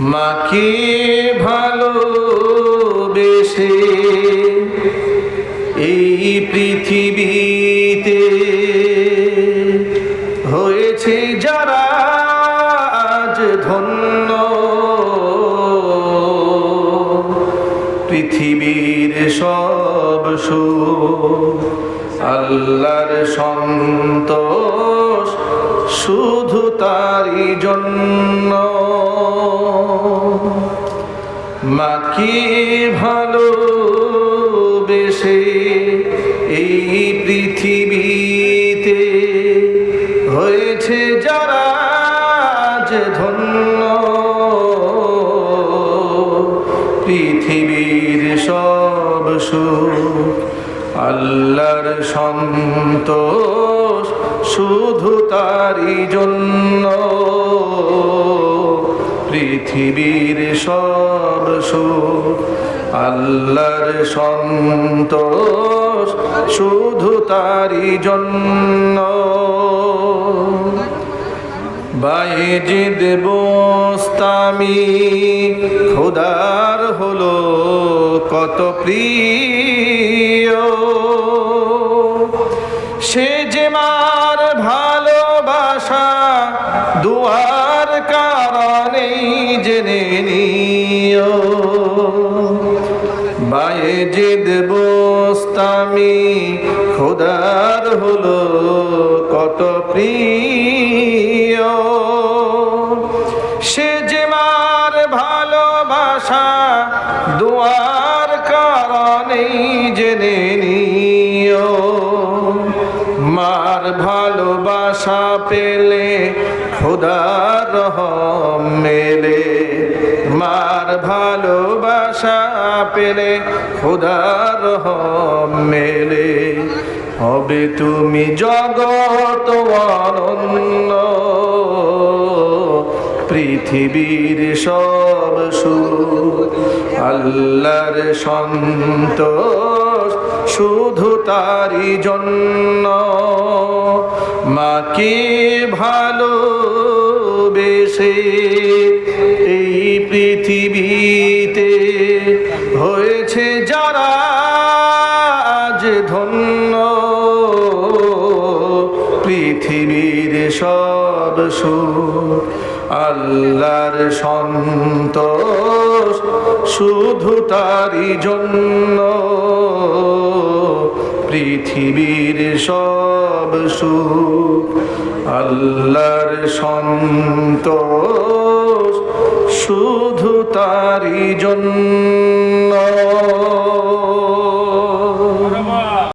মাকে ভালোবেসে এই পৃথিবীতে হয়েছে যারা আজ ধন্য। পৃথিবীর সব সুখ আল্লাহর সন্তোষ শুধু তারই জন্য। মাকে ভালো বেশে এই পৃথিবীতে হয়েছে যারা ধন্য। পৃথিবীর সব সুখ আল্লাহর সন্তোষ শুধু তারই জন্য। পৃথিবীর সব সুখ, আল্লাহর সন্তোষ শুধু তারই জন্য। বাইজিদ বোস্তামি খোদার হলো কত প্রিয়। সে যে মার ভালোবাসা দুয়ার কারণেই জেনে নিও। বাইজিদ বোস্তামি, খোদার হলো কত প্রিয়। সে যে মার ভালোবাসা, দুয়ার কারণেই জেনে নিও। ভালোবাসা পেলে খোদার মেলে। মার ভালোবাসা পেলে খোদার মেলে। হবে তুমি জগত অনন্য। পৃথিবীর সব সুখ, আল্লাহর সন্তোষ শুধু তারই জন্য। মাকে ভালো বেশে এই পৃথিবীতে হয়েছে যারা আজ ধন্য? পৃথিবীর সব সুখ আল্লাহর সন্তোষ শুধু তারই জন্য। পৃথিবীর সব সুখ আল্লাহর সন্তোষ শুধু তারি জন্য।